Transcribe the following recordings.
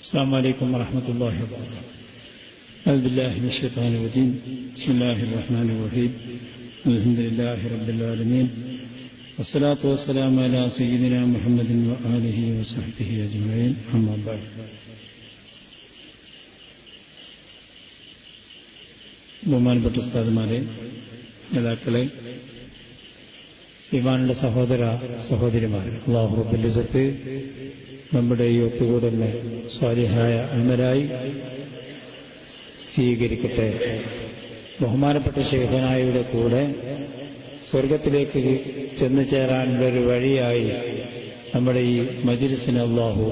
السلام عليكم ورحمة الله وبركاته أعوذ بالله من الشيطان الرجيم بسم الله الرحمن الرحيم الحمد لله رب العالمين والصلاة والسلام على سيدنا محمد وآله وصحبه أجمعين أما بعد ബഹുമാനപ്പെട്ട ഉസ്താദുമാരെ നേതാക്കളെ ഇമാനുടെ സഹോദര സഹോദരിമാർ അള്ളാഹുബിസത്ത് നമ്മുടെ ഈ ഒത്തുകൂടലിനെ സ്വാലിഹായ അമരായി സ്വീകരിക്കട്ടെ. ബഹുമാനപ്പെട്ട ശേഖനായുടെ കൂടെ സ്വർഗത്തിലേക്ക് ചെന്നു ചേരാനുള്ള ഒരു വഴിയായി നമ്മുടെ ഈ മജിലിസിനെ അള്ളാഹു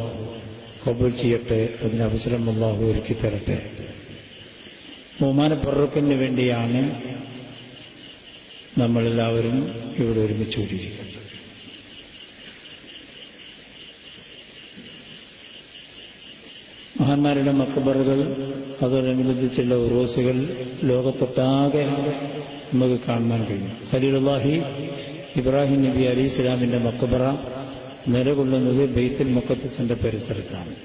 കബൂൽ ചെയ്യട്ടെ അതിന് അവസരം അള്ളാഹു ഒരുക്കി തരട്ടെ വേണ്ടിയാണ് നമ്മളെല്ലാവരും ഇവിടെ ഒരുമിച്ച് കൂടിയിരിക്കുന്നത് മഹാന്മാരുടെ മക്കബറുകൾ അതോടനുബന്ധിച്ചുള്ള ഉറോസുകൾ ലോകത്തൊട്ടാകെ നമുക്ക് കാണുവാൻ കഴിയും. ഖലീലുല്ലാഹി ഇബ്രാഹിം നബി അലി ഇസ്ലാമിന്റെ മക്കബറ നിലകൊള്ളുന്നത് ബെയ്ത്തുൽ മുക്കത്തസിന്റെ പരിസരത്താണ്.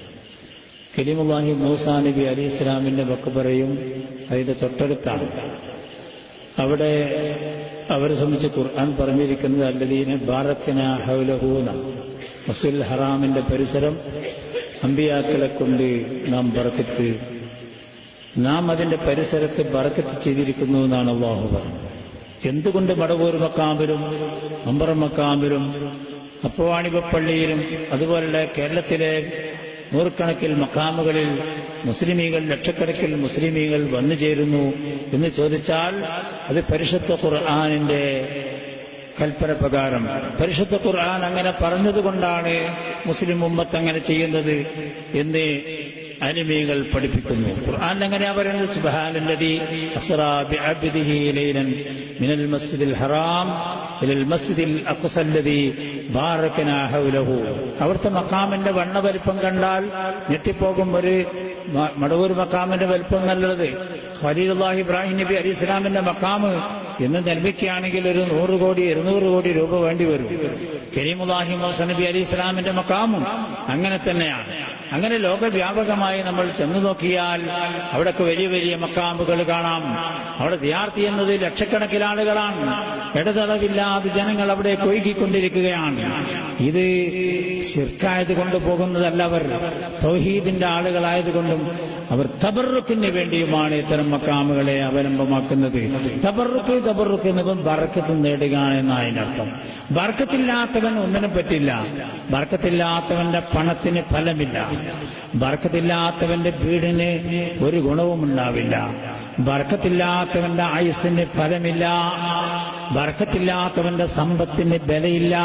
കലീമുല്ലാഹി മൂസാ നബി അലി ഇസ്ലാമിന്റെ മക്കബറയും അതിന്റെ തൊട്ടടുത്താണ്. അവിടെ അവരെ സംബന്ധിച്ച് ഖുർആൻ പറഞ്ഞിരിക്കുന്നത് അല്ലദീന ബാറക്കന ഹൗലഹൂന. മസുൽ ഹറാമിന്റെ പരിസരം അമ്പിയാക്കളെ കൊണ്ട് നാം ബറക്കത്ത് നാം അതിന്റെ പരിസരത്ത് ബറക്കത്ത് ചെയ്തിരിക്കുന്നു എന്നാണ് അള്ളാഹു പറഞ്ഞത്. എന്തുകൊണ്ട് മടവൂർ മക്കാമ്പിലും അമ്പറ മക്കാമ്പിലും അപ്പവാണിപ്പള്ളിയിലും അതുപോലെ കേരളത്തിലെ നൂറുകണക്കിൽ മക്കാമുകളിൽ മുസ്ലിമീകൾ ലക്ഷക്കണക്കിൽ മുസ്ലിമീകൾ വന്നു ചേരുന്നു എന്ന് ചോദിച്ചാൽ അത് പരിശുദ്ധ ഖുർആാനിന്റെ കൽപ്പന പ്രകാരം. പരിശുദ്ധ ഖുർആൻ അങ്ങനെ പറഞ്ഞതുകൊണ്ടാണ് മുസ്ലിം ഉമ്മത്ത് അങ്ങനെ ചെയ്യുന്നത് എന്ന് അനിമീകൾ പഠിപ്പിക്കുന്നു. ഖുർആൻ എങ്ങനെയാ പറയുന്നത്? സുബ്ഹാനല്ലദീ അസ്റാ ബിഅബ്ദിഹി ലൈലൻ മിനൽ മസ്ജിദിൽ ഹറാം അവിടുത്തെ മക്കാമിന്റെ വണ്ണ വലിപ്പം കണ്ടാൽ ഞെട്ടിപ്പോകും ഒരു മടവൂർ മക്കാമിന്റെ വലിപ്പം നല്ലത്. ഖലീലുല്ലാഹി ഇബ്രാഹിം നബി അലി ഇസ്ലാമിന്റെ മക്കാമ് എന്ന് നിർമ്മിക്കുകയാണെങ്കിൽ ഒരു നൂറ് കോടി ഇരുന്നൂറ് കോടി രൂപ വേണ്ടി വരും. കരീമുല്ലാഹി മോസ നബി അലി ഇസ്ലാമിന്റെ മക്കാമും അങ്ങനെ തന്നെയാണ്. അങ്ങനെ ലോകവ്യാപകമായി നമ്മൾ ചെന്നു നോക്കിയാൽ അവിടൊക്കെ വലിയ വലിയ മക്കാമ്പുകൾ കാണാം. അവിടെ വിദ്യാർത്ഥി എന്നത് ലക്ഷക്കണക്കിന് ആളുകളാണ്. ഇടതടവില്ലാതെ ജനങ്ങൾ അവിടെ കൊഴുകിക്കൊണ്ടിരിക്കുകയാണ് ഇത് ശിർക്കായത് കൊണ്ട് പോകുന്നതല്ല അവർ. തൗഹീദിന്റെ ആളുകളായതുകൊണ്ടും അവർ തബറുക്കിന് വേണ്ടിയുമാണ് ഇത്തരം മക്കാമുകളെ അവലംബമാക്കുന്നത്. തബറുക്ക് തബറുക്ക് എന്നതും ബർക്കത്ത് നേടുക എന്നാണ് അതിനർത്ഥം ബർക്കത്തില്ലാത്തവൻ ഒന്നിനും പറ്റില്ല. ബർക്കത്തില്ലാത്തവന്റെ പണത്തിന് ഫലമില്ല. ബർക്കത്തില്ലാത്തവന്റെ വീടിന് ഒരു ഗുണവും ഉണ്ടാവില്ല ബർക്കത്തില്ലാത്തവന്റെ ആയുസ്സിന് ഫലമില്ല. ബർക്കത്തില്ലാത്തവന്റെ സമ്പത്തിന് ബലയില്ല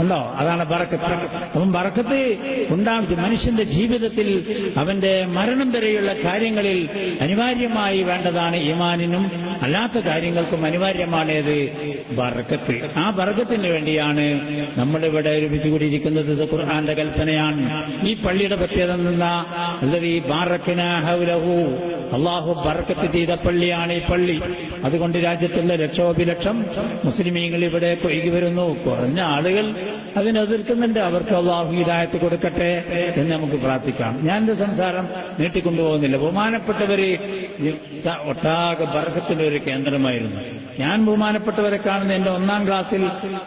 ഉണ്ടോ? അതാണ് ബറക്കത്ത് അപ്പം ബറക്കത്ത് ഉണ്ടാകും മനുഷ്യന്റെ ജീവിതത്തിൽ അവന്റെ മരണം വരെയുള്ള കാര്യങ്ങളിൽ അനിവാര്യമായി വേണ്ടതാണ് ഈമാനിനും അല്ലാത്ത കാര്യങ്ങൾക്കും അനിവാര്യമാണേത് ബറക്കത്ത് ആ ബറക്കത്തിന് വേണ്ടിയാണ് നമ്മളിവിടെ ഒരുമിച്ച് കൂടിയിരിക്കുന്നത്. ഇത് ഖുർആന്റെ കൽപ്പനയാണ്. ഈ പള്ളിയുടെ പ്രത്യേകത നിന്ന ഈ ബാറക്കിന ഹൗലഹു. അള്ളാഹു ബർക്കത്ത് ചെയ്ത പള്ളിയാണ് ഈ പള്ളി. അതുകൊണ്ട് രാജ്യത്തുള്ള ലക്ഷോപിലക്ഷം മുസ്ലിമീങ്ങൾ ഇവിടെ കൊയ്കി വരുന്നു. കുറഞ്ഞ ആളുകൾ അതിനെതിർക്കുന്നുണ്ട് അവർക്ക് അള്ളാഹു ഹിദായത്ത് കൊടുക്കട്ടെ എന്ന് നമുക്ക് പ്രാർത്ഥിക്കാം. ഞാൻ എന്റെ സംസാരം നീട്ടിക്കൊണ്ടുപോകുന്നില്ല. ബഹുമാനപ്പെട്ടവര് ഒട്ടാകെ ബർഹത്തിന്റെ ഒരു കേന്ദ്രമായിരുന്നു. ഞാൻ ബഹുമാനപ്പെട്ടവരെ കാണുന്ന എന്റെ ഒന്നാം ക്ലാസ്സിൽ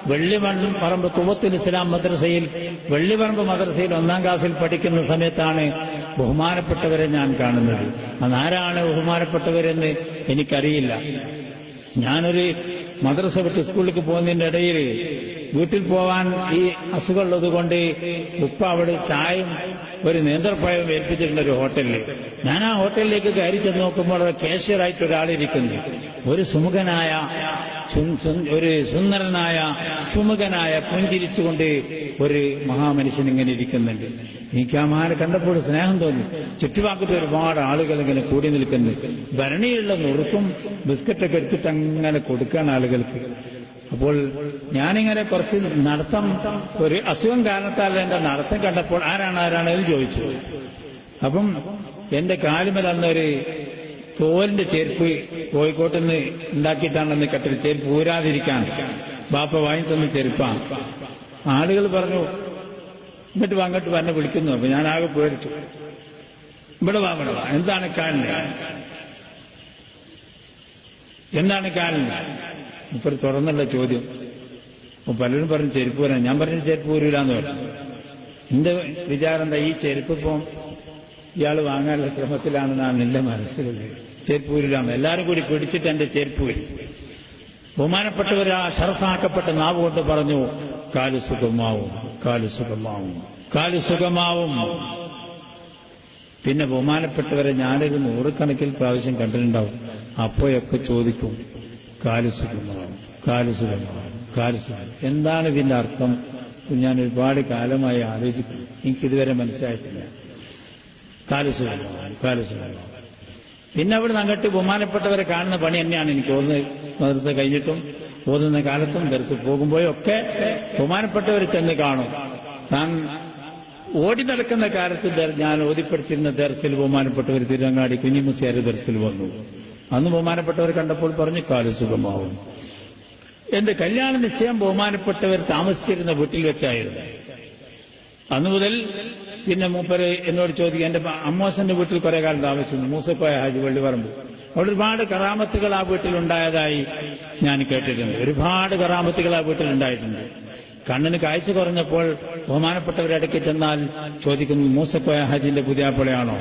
വെള്ളിപറമ്പ് കുവത്തുൽ ഇസ്ലാം മദ്രസയിൽ വെള്ളിപറമ്പ് മദ്രസയിൽ ഒന്നാം ക്ലാസ്സിൽ പഠിക്കുന്ന സമയത്താണ് ബഹുമാനപ്പെട്ടവരെ ഞാൻ കാണുന്നത്. അതാരാണ് ബഹുമാനപ്പെട്ടവരെന്ന് എനിക്കറിയില്ല. ഞാനൊരു മദ്രസ വിട്ട് സ്കൂളിലേക്ക് പോകുന്നതിന്റെ ഇടയിൽ വീട്ടിൽ പോവാൻ ഈ അസുഖമുള്ളത് കൊണ്ട് ഉപ്പ അവിടെ ചായയും ഒരു നേന്ത്രപ്പഴം ഏൽപ്പിച്ചിട്ടുണ്ട് ഒരു ഹോട്ടലിൽ ഞാൻ ആ ഹോട്ടലിലേക്ക് കയറി ചെന്ന് നോക്കുമ്പോൾ അവിടെ കാഷ്യറായിട്ട് ഒരാളിരിക്കുന്നു ഒരു സുമുഖനായ ഒരു സുന്ദരനായ സുമുഖനായ പുഞ്ചിരിച്ചുകൊണ്ട് ഒരു മഹാമനുഷ്യൻ ഇങ്ങനെ ഇരിക്കുന്നുണ്ട്. എനിക്ക് ആ മഹാനെ കണ്ടപ്പോൾ സ്നേഹം തോന്നി. ചുറ്റുപാക്കത്ത് ഒരുപാട് ആളുകൾ ഇങ്ങനെ കൂടി നിൽക്കുന്നു ഭരണിയുള്ള നുറുക്കും ബിസ്ക്കറ്റൊക്കെ എടുത്തിട്ട് അങ്ങനെ കൊടുക്കാൻ ആളുകൾക്ക്. അപ്പോൾ ഞാനിങ്ങനെ കുറച്ച് നടത്തം ഒരു അസുഖം കാരണത്താൽ എന്റെ നടത്തം കണ്ടപ്പോൾ ആരാണ് ആരാണ് എന്ന് ചോദിച്ചു. അപ്പം എന്റെ കാലുമൽ അന്നൊരു തോലിന്റെ ചെരുപ്പ് കോഴിക്കോട്ട് നിന്ന് ഉണ്ടാക്കിയിട്ടാണെന്ന് കെട്ടിൽ ചെരുപ്പ് ഊരാതിരിക്കാൻ ബാപ്പ വാങ്ങി തന്ന ചെരുപ്പാണ്. ആളുകൾ പറഞ്ഞു എന്നിട്ട് വാ, അങ്ങോട്ട് വന്നെ വിളിക്കുന്നു. അപ്പൊ ഞാൻ ആകെ പേടിച്ചു. ഇവിടെ വാ ഇവിടെ വാ. എന്താണ് കാലിന്? എന്താണ് കാലിന്? ഇപ്പൊ തുറന്നുള്ള ചോദ്യം. അപ്പൊ പലരും പറഞ്ഞു ചെരുപ്പ് വരാൻ ഞാൻ പറഞ്ഞ ചെരുപ്പ് വരൂലെന്ന് പറഞ്ഞു. എന്റെ വിചാരം എന്താ? ഈ ചെരുപ്പ് ഇപ്പം ഇയാൾ വാങ്ങാനുള്ള ശ്രമത്തിലാണെന്നാണ് എന്റെ മനസ്സിലുള്ളത് ചെരുപ്പ് വരില്ലാന്ന് എല്ലാവരും കൂടി പിടിച്ചിട്ട് എന്റെ ചെരുപ്പ് വരും ബഹുമാനപ്പെട്ടവരാ ഷർഫാക്കപ്പെട്ട നാവ് കൊണ്ട് പറഞ്ഞു കാൽ സുഖമാവും കാൽ സുഖമാവും കാൽ സുഖമാവും. പിന്നെ ബഹുമാനപ്പെട്ടവരെ ഞാനൊരു നൂറുകണക്കിൽ പ്രാവശ്യം കണ്ടിട്ടുണ്ടാവും. അപ്പോഴൊക്കെ ചോദിക്കും കാൽ സുഖമാവും. കാൽ സുഖമാവും എന്താണ് ഇതിന്റെ അർത്ഥം? ഞാൻ ഒരുപാട് കാലമായി ആലോചിക്കുന്നു. എനിക്കിതുവരെ മനസ്സിലായിട്ടില്ല. കാൽ സുഖമാവും കാൽ പിന്നെ അവിടെ നിന്ന് അങ്ങോട്ട് ബഹുമാനപ്പെട്ടവരെ കാണുന്ന പണി തന്നെയാണ് എനിക്ക് ഓന്ന് മദ്രസ കഴിഞ്ഞിട്ടും ഓതുന്ന കാലത്തും ദർശ പോകുമ്പോഴും ഒക്കെ ബഹുമാനപ്പെട്ടവർ ചെന്ന് കാണും. താൻ ഓടി നടക്കുന്ന കാലത്ത് ഞാൻ ഓതിപ്പടിച്ചിരുന്ന ദർസിൽ ബഹുമാനപ്പെട്ടവർ തിരുവങ്ങാടി കുഞ്ഞിമുസിയാർ ദർസിൽ വന്നു. അന്ന് ബഹുമാനപ്പെട്ടവർ കണ്ടപ്പോൾ പറഞ്ഞു കാൽ സുഖമാവും എന്റെ കല്യാണ നിശ്ചയം ബഹുമാനപ്പെട്ടവർ താമസിച്ചിരുന്ന വീട്ടിൽ വെച്ചായിരുന്നു. അന്നു മുതൽ പിന്നെ മൂപ്പര് എന്നോട് ചോദിക്കും എന്റെ അമ്മോസന്റെ വീട്ടിൽ കുറെ കാലം താമസിച്ചു മൂസക്കോയ ഹാജി വെള്ളിപറമ്പ്. അവിടെ ഒരുപാട് കറാമത്തുകൾ ആ വീട്ടിൽ ഉണ്ടായതായി ഞാൻ കേട്ടിട്ടുണ്ട്. ഒരുപാട് കറാമത്തുകൾ ആ വീട്ടിൽ ഉണ്ടായിട്ടുണ്ട് കണ്ണിന് കാഴ്ച കുറഞ്ഞപ്പോൾ ബഹുമാനപ്പെട്ടവരെ ഇടയ്ക്ക് ചെന്നാൽ ചോദിക്കുന്നു മൂസക്കോയ ഹാജിന്റെ പുതിയ പുതിയാപ്പിളയാണോ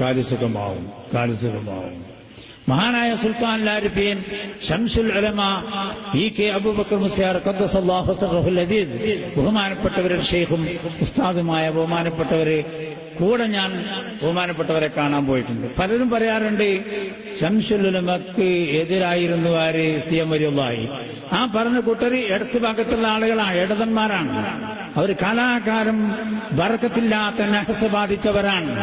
കാലുസുഖമാവും കാലുസുഖമാവും മഹാനായ സുൽത്താൻ ലാരിഫീൻ ഷംസുൽ അലമ ഇ കെ അബൂബക്കർ മുസ്യാർ അദീസ് ബഹുമാനപ്പെട്ടവരുടെ ഷെയ്ഖും ഉസ്താദുമായ ബഹുമാനപ്പെട്ടവരെ കൂടെ ഞാൻ ബഹുമാനപ്പെട്ടവരെ കാണാൻ പോയിട്ടുണ്ട്. പലരും പറയാറുണ്ട് ഷംസുൽ ഉലമക്ക് എതിരായിരുന്നു ആര്? സി എം വരിയുള്ളായി ആ പറഞ്ഞ കൂട്ടർ ഇടത്ത് ഭാഗത്തുള്ള ആളുകളാണ് ഇടതന്മാരാണ്. അവർ കലാകാരം വർഗത്തില്ലാത്ത നഹസ് ബാധിച്ചവരാണ്.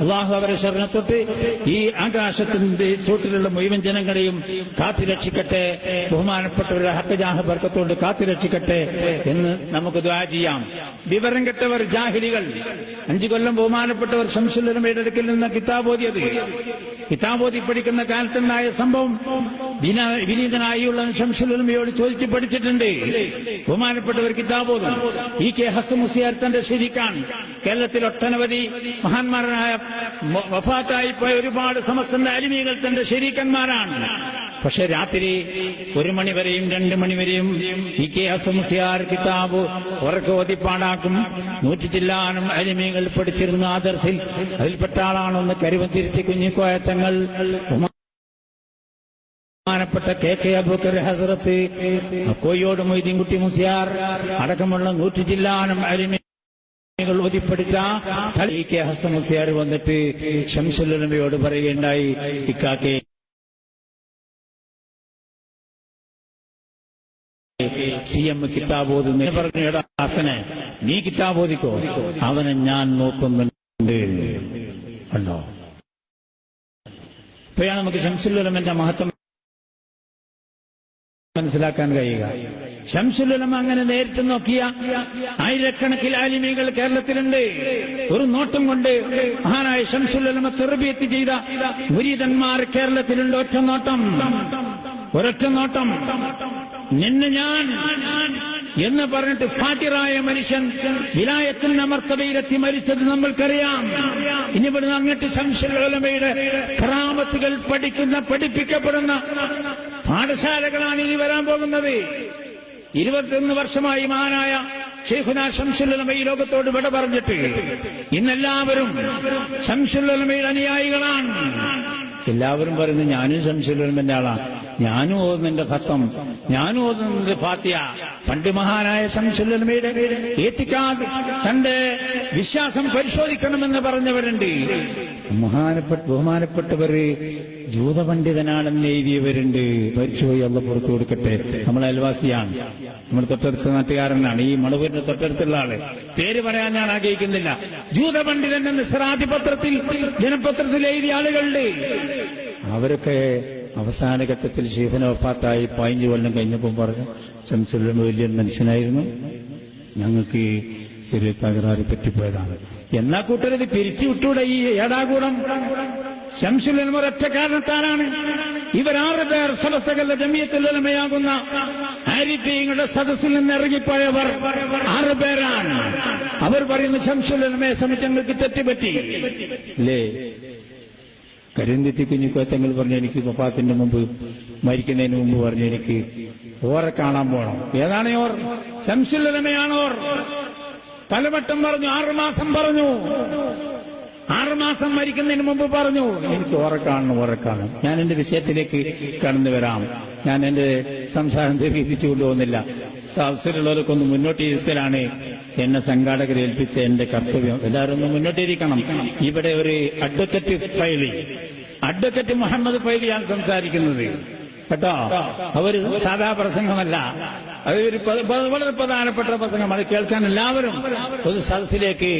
അള്ളാഹു അവരെ ശരണത്തൊട്ട് ഈ ആകാശത്തിന്റെ ചൂട്ടിലുള്ള മുഴുവൻ ജനങ്ങളെയും കാത്തുരക്ഷിക്കട്ടെ. ബഹുമാനപ്പെട്ടവരുടെ ഹക്കജാഹ വർഗത്തോട് കാത്തിരക്ഷിക്കട്ടെ എന്ന് നമുക്ക് ദ്വാ ചെയ്യാം. വിവരം കെട്ടവർ ജാഹിലികൾ. അഞ്ചു കൊല്ലം ബഹുമാനപ്പെട്ടവർ ശംസുല്ലമയുടെ അടുക്കൽ നിന്ന് കിതാബോധിയത് കിതാബോധി പഠിക്കുന്ന കാലത്തുണ്ടായ സംഭവം? വിന- വിനീതനായുള്ള ശംസുല്ലമയോട് ചോദിച്ച് പഠിച്ചിട്ടുണ്ട്. ബഹുമാനപ്പെട്ടവർ കിതാബോധം ഈ കെ ഹസമുസിയാർ തന്റെ ശരിക്കാണ്. കേരളത്തിൽ ഒട്ടനവധി മഹാന്മാരായ വഫാത്തായി പോയ ഒരുപാട് സമസ്തന്റെ അലിമികൾ തന്റെ ശരീക്കന്മാരാണ്. പക്ഷെ രാത്രി ഒരു മണിവരെയും രണ്ട് മണിവരെയും ഇ കെ ഹസമുസിയാർ കിതാബ് ഉറക്കെ ഓതിപ്പാടാക്കും. നൂറ്റി ചില്ലാനും അലിമീങ്ങൾ പഠിച്ചിരുന്ന ആദർശിൽ അതിൽപ്പെട്ട ആളാണെന്ന് കരുവന്തിരുത്തി കുഞ്ഞിക്കോയത്തങ്ങൾ ബഹുമാനപ്പെട്ട കെ കെ അബൂക്കർ ഹസറത്ത് കോയ്യോട് മൊയ്തീൻകുട്ടി മുസിയാർ അടക്കമുള്ള നൂറ്റി ജില്ലാനും അരിമകൾ ഓതിപ്പടിച്ച ഈ ഹസൻ മുസിയാർ വന്നിട്ട് ഷംസുല്ലമയോട് പറയുകയുണ്ടായി ഇക്കാക്കെ. സി എം കിതാബ് ഓതുന്നു. പറഞ്ഞു എടാ ഹസനെ നീ കിതാബ് ഓതിക്കോ. അവനെ ഞാൻ നോക്കുന്നുണ്ട്. കണ്ടോ? ഇപ്പോഴാണ് നമുക്ക് ഷംസുല്ലമന്റെ മഹത്വം മനസ്സിലാക്കാൻ കഴിയുക. ശംസുലമ അങ്ങനെ നേരിട്ട് നോക്കിയ ആയിരക്കണക്കിൽ ആലിമികൾ കേരളത്തിലുണ്ട്. ഒരു നോട്ടം കൊണ്ട് മഹാനായ ശംസുലമ തെറുപിയെത്തി ചെയ്ത മുരീതന്മാർ കേരളത്തിലുണ്ട്. ഒറ്റ നോട്ടം. ഒരൊറ്റ നോട്ടം. നിന്നെ ഞാൻ എന്ന് പറഞ്ഞിട്ട് ഫാറ്റിറായ മനുഷ്യൻ വിലായത്തിന്റെ അമർത്തവയിലെത്തി മരിച്ചത് നമ്മൾക്കറിയാം. ഇനി ഇവിടുന്ന് അങ്ങോട്ട് ശംസുലമയുടെ ക്രാമത്തുകൾ പഠിക്കുന്ന പഠിപ്പിക്കപ്പെടുന്ന പാഠശാലകളാണ് ഇനി വരാൻ പോകുന്നത്. ഇരുപത്തിയൊന്ന് വർഷമായി മഹാനായ ഷെയ്ഖുന ശംസുല്ലമ ഈ ലോകത്തോട് വിട പറഞ്ഞിട്ട് ഇന്നെല്ലാവരും ശംസുല്ലമയുടെ അനുയായികളാണ്. എല്ലാവരും പറയുന്നു ഞാനും ശംസുല്ലമന്റെ ആളാണ് ഞാനും ഓതുന്നതിന്റെ ഖത്തം ഞാനും ഓതുന്നതിന്റെ ഫാത്തിയ പണ്ട് മഹാനായ ശംസുല്ലമയുടെ ഏറ്റിക്കാത് തന്റെ വിശ്വാസം പരിശോധിക്കണമെന്ന് പറഞ്ഞവരുണ്ട്. മഹാനപ്പെട്ട ബഹുമാനപ്പെട്ടവര് ജൂതപണ്ഡിതനാണെന്ന് എഴുതിയവരുണ്ട്. മരിച്ചുപോയി അള്ള പുറത്തു കൊടുക്കട്ടെ. നമ്മൾ അയൽവാസിയാണ്. നമ്മൾ തൊട്ടടുത്ത നാട്ടുകാരനാണ്. ഈ മണുപൂരിന്റെ തൊട്ടടുത്തുള്ള ആൾ. പേര് പറയാൻ ഞാൻ ആഗ്രഹിക്കുന്നില്ല. ജൂതപണ്ഡിതൻ എന്ന് പത്രത്തിൽ ജനപത്രത്തിൽ എഴുതിയ ആളുകളുണ്ട്. അവരൊക്കെ അവസാന ഘട്ടത്തിൽ ശീഫന ഒപ്പാത്തായി പതിനഞ്ച് കൊല്ലം കഴിഞ്ഞപ്പോൾ പറഞ്ഞു ശംസുല്ലം വലിയ മനുഷ്യനായിരുന്നു. ഞങ്ങൾക്ക് ചെറിയ തകരാറ് പറ്റിപ്പോയതാണ്. എന്നാ കൂട്ടരത് പിരിച്ചു വിട്ടൂടെ ഈ ഏടാകൂടം? ശംസുലൻ ഒരൊറ്റ കാരണത്താലാണ്. ഇവരാറ് പേർ സദസ്സകല്ല ജമിയത്തുലമയാകുന്ന ആരിഫീങ്ങളുടെ സദസ്സിൽ നിന്ന് ഇറങ്ങിപ്പോയവർ ആറ് പേരാണ്. അവർ പറയുന്ന ശംസുലമയെ സംബന്ധിച്ച് തെറ്റുപറ്റി. അല്ലേ കരിന്തിത്തി കുഞ്ഞിക്കോത്തങ്ങൾ പറഞ്ഞു എനിക്ക് പപ്പാത്തിന്റെ മുമ്പ് മരിക്കുന്നതിന് മുമ്പ് പറഞ്ഞു എനിക്ക് ഓറെ കാണാൻ പോകണം ഏതാണ് ഓർ ശംസുലമയാണോർ പലവട്ടം പറഞ്ഞു ആറുമാസം പറഞ്ഞു. ആറുമാസം മരിക്കുന്നതിന് മുമ്പ് പറഞ്ഞു എനിക്ക് ഉറക്കാണെന്ന് ഉറക്കാണ്. ഞാൻ എന്റെ വിഷയത്തിലേക്ക് കടന്നു വരാം. ഞാൻ എന്റെ സംസാരം ദീർഘിപ്പിച്ചു കൊണ്ടുപോകുന്നില്ല ഒന്ന് മുന്നോട്ടിരുത്തലാണ് എന്നെ സംഘാടകരെ ഏൽപ്പിച്ച എന്റെ കർത്തവ്യം. എല്ലാവരും ഒന്ന് മുന്നോട്ടിരിക്കണം ഇവിടെ ഒരു അഡ്വക്കറ്റ് ഫൈലി അഡ്വക്കറ്റ് മുഹമ്മദ് ഫൈലിയാണ് സംസാരിക്കുന്നത്. കേട്ടോ? അവർ സാധാ പ്രസംഗമല്ല. അത് ഒരു വളരെ പ്രധാനപ്പെട്ട പ്രസംഗം. അത് കേൾക്കാൻ എല്ലാവരും ഒരു സദസ്സിലേക്ക്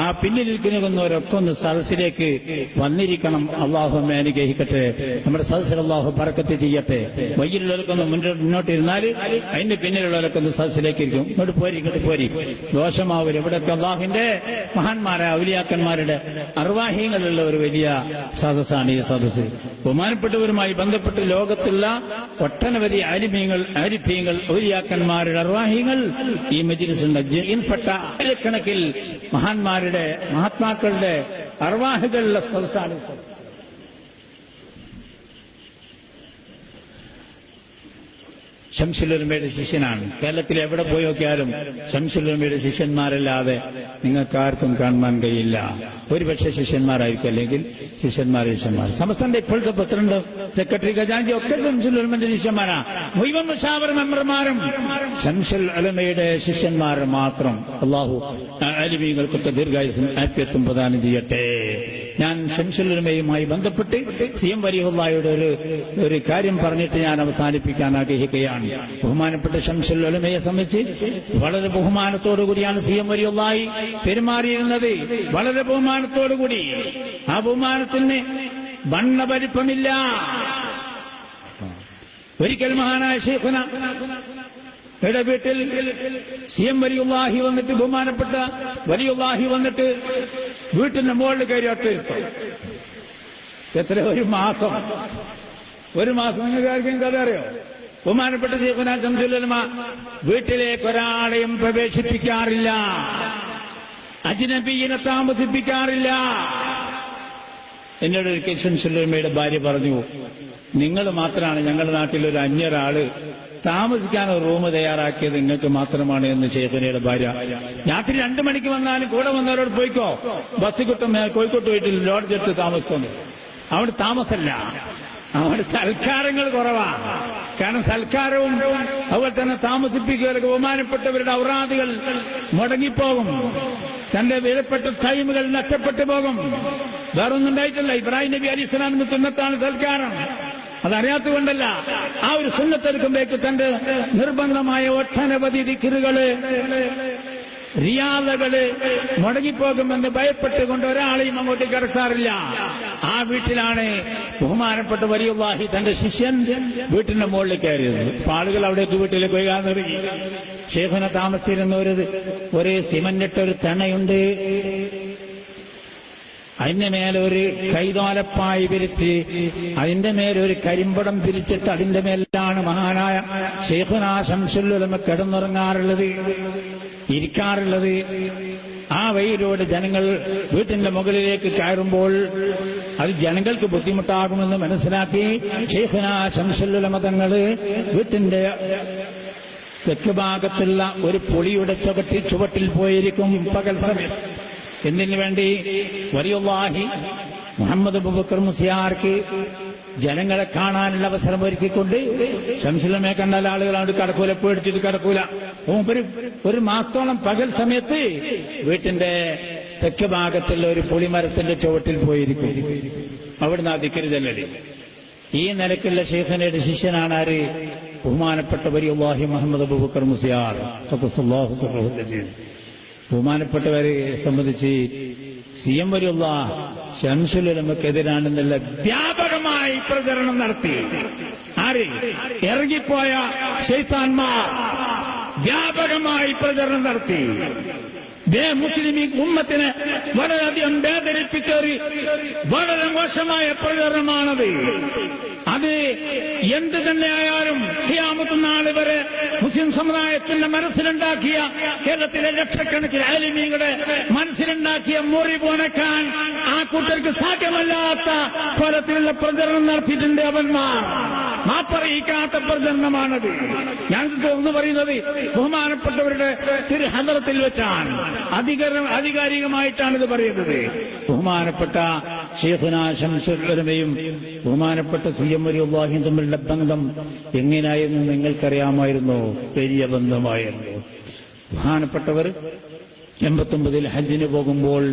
ആ പിന്നിൽ നിൽക്കുന്നവരൊക്കെ ഒന്ന് സദസ്സിലേക്ക് വന്നിരിക്കണം. അള്ളാഹു അനുഗ്രഹിക്കട്ടെ. നമ്മുടെ സദസ്സിൽ അള്ളാഹു പറക്കത്ത് ചെയ്യട്ടെ. വൈകിലുള്ളവർക്കൊന്ന് മുന്നോട്ട് ഇരുന്നാൽ അതിന്റെ പിന്നിലുള്ളവരൊക്കെ ഒന്ന് സദസ്സിലേക്ക് ഇരിക്കും. ഇങ്ങോട്ട് പോരി ഇങ്ങോട്ട് പോരി. ദോഷമാവൂർ ഇവിടെയൊക്കെ അള്ളാഹുവിന്റെ മഹാന്മാരായ ഔലിയാക്കന്മാരുടെ അർവാഹ്യങ്ങളുള്ള ഒരു വലിയ സദസ്സാണ് ഈ സദസ്സ്. ബഹുമാനപ്പെട്ടവരുമായി ബന്ധപ്പെട്ട് ലോകത്തുള്ള ഒട്ടനവധി ആലിമീങ്ങൾ ആരിഫീങ്ങൾ ഔലിയാക്കന്മാരുടെ അർവാഹികൾ ഈ മജിലിസുണ്ട് ജീൻപ്പെട്ട ആയിരക്കണക്കിൽ മഹാന്മാരുടെ മഹാത്മാക്കളുടെ അർവാഹികളുടെ സദസ്സാണ് ഈ സദസ്സ്. ശംസുലുലമയുടെ ശിഷ്യനാണ്. കേരളത്തിൽ എവിടെ പോയി നോക്കിയാലും ശംസുലുലമയുടെ ശിഷ്യന്മാരല്ലാതെ നിങ്ങൾക്ക് ആർക്കും കാണുവാൻ കഴിയില്ല. ഒരുപക്ഷെ ശിഷ്യന്മാരായിരിക്കും അല്ലെങ്കിൽ ശിഷ്യന്മാരെ ശിഷ്യന്മാർ. സമസ്തന്റെ ഇപ്പോഴത്തെ പ്രസിഡന്റ് സെക്രട്ടറി ഖജാൻജി ഒക്കെ ശംസുലുലമന്റെ ശിഷ്യന്മാരാ. മുഴുവൻ മുഷാവർ മെമ്പർമാരും ശംസുൽ അലമയുടെ ശിഷ്യന്മാർ മാത്രം. അള്ളാഹു അലിമീകൾക്കൊക്കെ ദീർഘായുസും ആപ്യത്വം പ്രദാനം ചെയ്യട്ടെ. ഞാൻ ഷംസുലുമയുമായി ബന്ധപ്പെട്ട് സി എം വലിയുള്ളയുടെ ഒരു ഒരു കാര്യം പറഞ്ഞിട്ട് ഞാൻ അവസാനിപ്പിക്കാൻ ആഗ്രഹിക്കുകയാണ്. ബഹുമാനപ്പെട്ട ഷംസുലുമയെ സംബന്ധിച്ച് വളരെ ബഹുമാനത്തോടുകൂടിയാണ് സി എം വലിയുള്ളായി പെരുമാറിയിരുന്നത്. വളരെ ബഹുമാനത്തോടുകൂടി ആ ബഹുമാനത്തിന് വണ്ണപരിപ്പമില്ല. ഒരിക്കൽ മഹാനായ ശേഖന എടെ വീട്ടിൽ സി എം വലിയുള്ളാഹി വന്നിട്ട് ബഹുമാനപ്പെട്ട വലിയുള്ളാഹി വന്നിട്ട് വീട്ടിന്റെ മുകളിൽ കയറി കയറിയിട്ട്. എത്ര ഒരു മാസം. ഒരു മാസം. നിങ്ങൾക്ക് ആർക്കും കഥ അറിയോ? ബഹുമാനപ്പെട്ട ശേഖന ശംസുലമ വീട്ടിലേക്ക് ഒരാളെയും പ്രവേശിപ്പിക്കാറില്ല. അജ്നബീനെ താമസിപ്പിക്കാറില്ല. എന്നോട് ഒരു കിഷൻ സുല്ലമ്മയുടെ ഭാര്യ പറഞ്ഞു നിങ്ങൾ മാത്രമാണ് ഞങ്ങളുടെ നാട്ടിൽ ഒരു അന്യൊരാൾ താമസിക്കാൻ റൂം തയ്യാറാക്കിയത് നിങ്ങൾക്ക് മാത്രമാണ് എന്ന് ശേഖനയുടെ ഭാര്യ. രാത്രി രണ്ടു മണിക്ക് വന്നാലും കൂടെ വന്നവരോട് പോയിക്കോ? ബസ് കിട്ടും കോഴിക്കോട്ട് വീട്ടിൽ ലോഡ്ജ് എടുത്ത് താമസിച്ചോന്ന്. അവിടെ താമസമല്ല അവിടെ സൽക്കാരങ്ങൾ കുറവാ. കാരണം സൽക്കാരവും അതുപോലെ തന്നെ താമസിപ്പിക്കുകയൊക്കെ ബഹുമാനപ്പെട്ടവരുടെ ഔറാദികൾ മുടങ്ങിപ്പോകും. തന്റെ വിലപ്പെട്ട ടൈമുകൾ നഷ്ടപ്പെട്ടു പോകും. വേറൊന്നും ഉണ്ടായിട്ടില്ല. ഇബ്രാഹിം നബി അലി ഇസ്ലാമിന്റെ സുന്നത്താണ് സൽക്കാരം. അതറിയാത്തുകൊണ്ടല്ല ആ ഒരു സുന്നത്തെടുക്കുമ്പോഴേക്ക് തന്റെ നിർബന്ധമായ ഒട്ടനവധി ദിക്കറുകൾ റിയാദകൾ മുടങ്ങിപ്പോകുമെന്ന് ഭയപ്പെട്ടുകൊണ്ട് ഒരാളെയും അങ്ങോട്ട് കിടക്കാറില്ല ആ വീട്ടിലാണ് ബഹുമാനപ്പെട്ട വലിയുള്ളാഹി തന്റെ ശിഷ്യൻ വീട്ടിന്റെ മുകളിൽ കയറിയത്. അപ്പൊ ആളുകൾ അവിടേക്ക് വീട്ടിലേക്ക് പോകാൻ തുടങ്ങി. ഷേഖുന താമസിച്ചിരുന്ന ഒരു ഒരു സിമന്റിട്ട ഒരു തണയുണ്ട്. അതിന്റെ മേലെ ഒരു കൈതോലപ്പായി വിരിച്ച് അതിന്റെ മേലെ ഒരു കരിമ്പടം പിരിച്ചിട്ട് അതിന്റെ മേലാണ് മഹാനായ ഷേഖുനാ ശംസുല്ലുലമ കിടന്നുറങ്ങാറുള്ളത്. ഇരിക്കാറുള്ളത്. ആ വഴിയിലൂടെ ജനങ്ങൾ വീട്ടിന്റെ മുകളിലേക്ക് കയറുമ്പോൾ അത് ജനങ്ങൾക്ക് ബുദ്ധിമുട്ടാകുമെന്ന് മനസ്സിലാക്കി ഷേഖുനാ ശംസല്ല മതങ്ങൾ വീട്ടിന്റെ തെക്ക് ഭാഗത്തുള്ള ഒരു പൊളിയുടെ ചുവട്ടിൽ ചുവട്ടിൽ പോയിരിക്കും പകൽ സമയം. എന്തിനു വേണ്ടി? വലിയുള്ളാഹി മുഹമ്മദ് ബുബക്കർ മുസിയാർക്ക് ജനങ്ങളെ കാണാനുള്ള അവസരം ഒരുക്കിക്കൊണ്ട് ശംശിലമേ കണ്ടാൽ ആളുകൾ അവിടെ കടക്കൂല പേടിച്ചിട്ട് കടക്കൂല. ഒരു ഒരു മാസത്തോളം പകൽ സമയത്ത് വീട്ടിന്റെ തെക്ക് ഭാഗത്തുള്ള ഒരു പുളിമരത്തിന്റെ ചുവട്ടിൽ പോയിരിക്കും. അവിടുന്ന് ആ ദിക്കരുതല്ലേ ഈ നിലക്കുള്ള ശേഖനയുടെ ശിഷ്യനാണ് ആര്? ബഹുമാനപ്പെട്ട വലിയുള്ളാഹി മുഹമ്മദ് അബൂബക്കർ മുസിയാർ. ബഹുമാനപ്പെട്ടവരെ സംബന്ധിച്ച് സി എം വരുള്ള ശംസുലമക്കെതിരാണെന്നുള്ള വ്യാപകമായി പ്രചരണം നടത്തി. ആര്? ഇറങ്ങിപ്പോയ ശൈത്താൻമാർ വ്യാപകമായി പ്രചരണം നടത്തി. മുസ്ലിം ഉമ്മത്തിനെ വളരെയധികം വേദനിപ്പിക്കേറി വളരെ മോശമായ പ്രചരണമാണത്. അത് എന്ത് തന്നെയായാലും ഖിയാമത്ത് നാൾ വരെ മുസ്ലിം സമുദായത്തിന്റെ മനസ്സിലുണ്ടാക്കിയ കേരളത്തിലെ ലക്ഷക്കണക്കിന് ആലിമീങ്ങളുടെ മനസ്സിലുണ്ടാക്കിയ മുറി പുണക്കാൻ ആ കൂട്ടർക്ക് സാധ്യമല്ലാത്ത തരത്തിലുള്ള പ്രചരണം നടത്തിയിട്ടുണ്ട് അവന്മാർ. മാപ്പറിയിക്കാത്ത പ്രചരണമാണത്. ഞങ്ങൾക്ക് ഒന്ന് പറയുന്നത് ബഹുമാനപ്പെട്ടവരുടെ തിരുഹദറത്തിൽ വെച്ചാണ്. അധികാരം ആധികാരികമായിട്ടാണ് ഇത് പറയുന്നത്. ബഹുമാനപ്പെട്ട ഷെയ്ഖുന ശംസുലമയും ബഹുമാനപ്പെട്ട സി എം അലിയുള്ളാഹിയും തമ്മിലുള്ള ബന്ധം എങ്ങനെയായിരുന്നു നിങ്ങൾക്കറിയാമായിരുന്നു? വലിയ ബന്ധമായിരുന്നു. ബഹുമാനപ്പെട്ടവർ എൺപത്തൊമ്പതിൽ ഹജ്ജിന് പോകുമ്പോൾ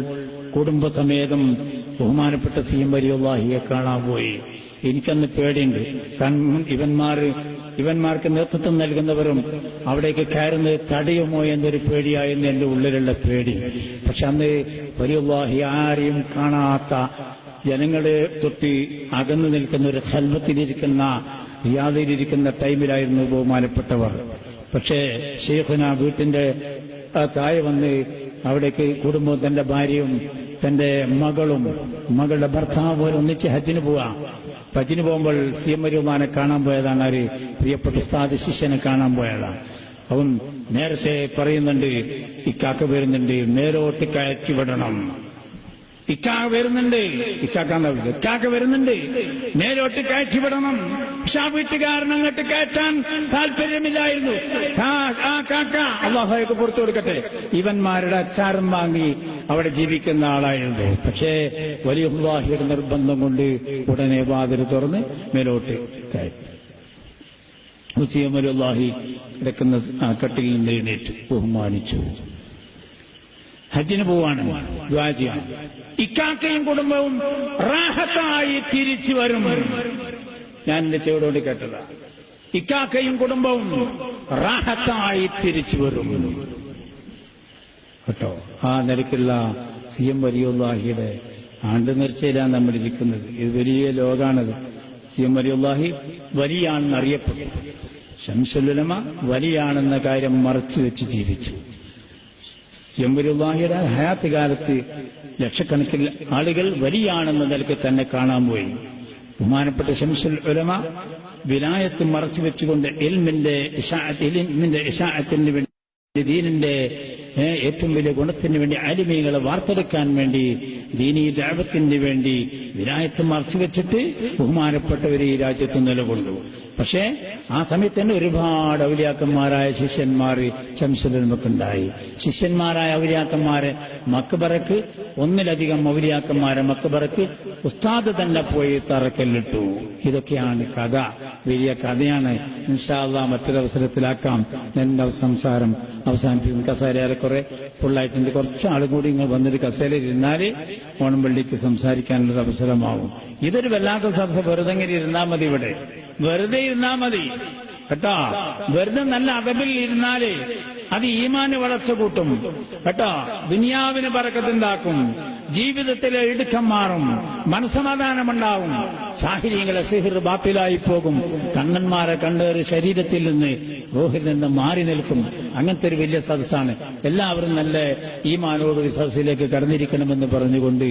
കുടുംബസമേതം ബഹുമാനപ്പെട്ട സി എം വലിയുള്ളാഹിയെ കാണാൻ പോയി. എനിക്കന്ന് പേടിയുണ്ട്. കാരണം ഇവന്മാർ ഇവന്മാർക്ക് നേതൃത്വം നൽകുന്നവരും അവിടേക്ക് കയറുന്നത് തടയുമോ എന്നൊരു പേടിയായിരുന്നു എന്റെ ഉള്ളിലുള്ള പേടി. പക്ഷെ അന്ന് വലിയവാഹി ആരെയും കാണാത്ത ജനങ്ങളെ തൊട്ട് അകന്നു നിൽക്കുന്ന ഒരു ഹൽമത്തിലിരിക്കുന്ന യാതിരിക്കുന്ന ടൈമിലായിരുന്നു ബഹുമാനപ്പെട്ടവർ. പക്ഷേ ഷെയ്ഖുന വീട്ടിന്റെ തായ വന്ന് അവിടേക്ക് കുടുംബവും തന്റെ ഭാര്യയും തന്റെ മകളും മകളുടെ ഭർത്താവ് ഒന്നിച്ച് ഹജ്ജിന് പോവാ. ഹജ്ജിന് പോകുമ്പോൾ സി എം വരുമാനെ കാണാൻ പോയതാണ് ആര് പ്രിയപ്പെട്ട ഉസ്താദ് ശിഷ്യനെ കാണാൻ പോയതാണ്. അവൻ നേരത്തെ പറയുന്നുണ്ട് ഇക്കാക്ക വരുന്നുണ്ട് നേരോട്ട് കയറ്റി വിടണം. ഇക്കാക്ക വരുന്നുണ്ട് ഇക്കാക്കാന്ന് വിളിക്കുക ഇക്കാക്ക വരുന്നുണ്ട് നേരോട്ട് കയറ്റി വിടണം. പക്ഷെ ആ വീട്ടുകാരൻ അങ്ങോട്ട് കയറ്റാൻ താല്പര്യമില്ലായിരുന്നു. ആ കാക്ക അള്ളാഹയൊക്കെ പുറത്തു കൊടുക്കട്ടെ. ഇവന്മാരുടെ അച്ചാരം വാങ്ങി അവിടെ ജീവിക്കുന്ന ആളായിരുന്നു. പക്ഷേ വലിയ അള്ളാഹിയുടെ നിർബന്ധം കൊണ്ട് ഉടനെ വാതിൽ തുറന്ന് മേലോട്ട് കയറി. ഹുസിയമലുല്ലാഹി കിടക്കുന്ന കട്ടിൽ നിന്ന് എഴുന്നേറ്റ് ബഹുമാനിച്ചു. ഹജ്ജിന് പോവാണ്. ദ്വാജിയാണ് ഇക്കാക്കയും കുടുംബവും റാഹത്തായി തിരിച്ചു വരും. ഞാൻ എന്റെ ചെവിടോട് കേട്ടതാണ് ഇക്കാക്കയും കുടുംബവും റാഹത്തായി തിരിച്ചു വരും. കേട്ടോ. ആ നിലയ്ക്കുള്ള സി എം വലിയുള്ളാഹിയുടെ ആണ്ട് നമ്മൾ ഇരിക്കുന്നത് ഇത് വലിയ ലോകാണത്. സി എം വലിയുള്ളാഹി വലിയാണെന്ന് അറിയപ്പെട്ടു ശംസുലുലമ വലിയാണെന്ന കാര്യം മറച്ചു വെച്ച് ജീവിച്ചു. സി എം വലിയുള്ളാഹിയുടെ ഹയാത്ത് കാലത്ത് ലക്ഷക്കണക്കിന് ആളുകൾ വലിയാണെന്ന നിലയ്ക്ക് തന്നെ കാണാൻ പോയി. ബഹുമാനപ്പെട്ട ശംസുൽ ഉലമ വിലായത്ത് മറച്ചു വെച്ചുകൊണ്ട് ഇൽമിന്റെ ഇശാഅത്ത് ഇൽമിന്റെ ഇശാഅത്തിന് വേണ്ടി ദീനിന്റെ ഏറ്റവും വലിയ ഗുണത്തിന് വേണ്ടി അലിമീകളെ വാർത്തെടുക്കാൻ വേണ്ടി ദീനീ ദാപത്തിന് വേണ്ടി വിനായത്ത് മറച്ചു വെച്ചിട്ട് ബഹുമാനപ്പെട്ടവർ ഈ രാജ്യത്ത് നിലകൊണ്ടു. പക്ഷേ ആ സമയത്ത് തന്നെ ഒരുപാട് ഔലിയാക്കന്മാരായ ശിഷ്യന്മാർ ശംസുലമക്കുണ്ടായി ശിഷ്യന്മാരായ ഔലിയാക്കന്മാരെ മക്കബറക്ക് ഒന്നിലധികം ഔലിയാക്കന്മാരെ മക്കബറക്ക് ഉസ്താദ് തന്നെ പോയി തറക്കല്ലിട്ടു. ഇതൊക്കെയാണ് കഥ. വലിയ കഥയാണ്. ഇൻഷാല്ല മറ്റൊരു അവസരത്തിലാക്കാം. എന്റെ സംസാരം അവസാനിപ്പിക്കുന്നു. കസേര കുറെ ഫുള്ളായിട്ടുണ്ട് കുറച്ച് ആളും കൂടി ഇങ്ങനെ വന്നിട്ട് കസേരയിൽ ഇരുന്നാൽ ഓണം സംസാരിക്കാനുള്ളൊരു സംസാരിക്കാനുള്ള അവസരമാവും. ഇതൊരു വല്ലാത്ത സദസ് വെറുതെ ഇങ്ങനെ ഇരുന്നാൽ മതി ഇവിടെ. വെറുതെ ഇരുന്നാൽ മതി. കേട്ടോ? വെറുതെ നല്ല അതബിൽ ഇരുന്നാൽ അത് ഈമാന് വളർച്ച കൂട്ടും. കേട്ടോ? ദുനിയാവിന് പറക്കത്തുണ്ടാക്കും. ജീവിതത്തിലെ ഇടുക്കം മാറും മനസമാധാനമുണ്ടാവും സാഹചര്യങ്ങളെ സിഹിർ ബാപ്പിലായി പോകും. കണ്ണന്മാരെ കണ്ടേറി ശരീരത്തിൽ നിന്ന് റോഹിൽ നിന്ന് മാറി നിൽക്കും. അങ്ങനത്തെ ഒരു വലിയ സദസ്സാണ്. എല്ലാവരും നല്ല ഈ ഈമാനോടൊരു സദസ്സിലേക്ക് കടന്നിരിക്കണമെന്ന് പറഞ്ഞുകൊണ്ട്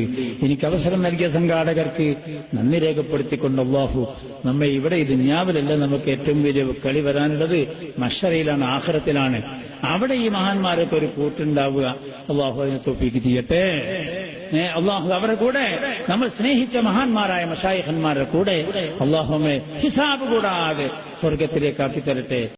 എനിക്ക് അവസരം നൽകിയ സംഘാടകർക്ക് നന്ദി രേഖപ്പെടുത്തിക്കൊണ്ട് അള്ളാഹു നമ്മെ ഇവിടെ ഈ ഞാവിലല്ല നമുക്ക് ഏറ്റവും വലിയ കളി വരാനുള്ളത്. മഷറയിലാണ് ആഖിറത്തിലാണ്. അവിടെ ഈ മഹാന്മാരൊക്കെ ഒരു കൂട്ടുണ്ടാവുക. അള്ളാഹു അതിനെ തോപ്പിക്ക് ചെയ്യട്ടെ. അള്ളാഹു അവരുടെ കൂടെ. നമ്മൾ സ്നേഹിച്ച മഹാന്മാരായ മഷായിഖന്മാരുടെ കൂടെ. അള്ളാഹുമെ ഹിസാബ് കൂടാതെ സ്വർഗത്തിലേക്ക് ആക്കി തരട്ടെ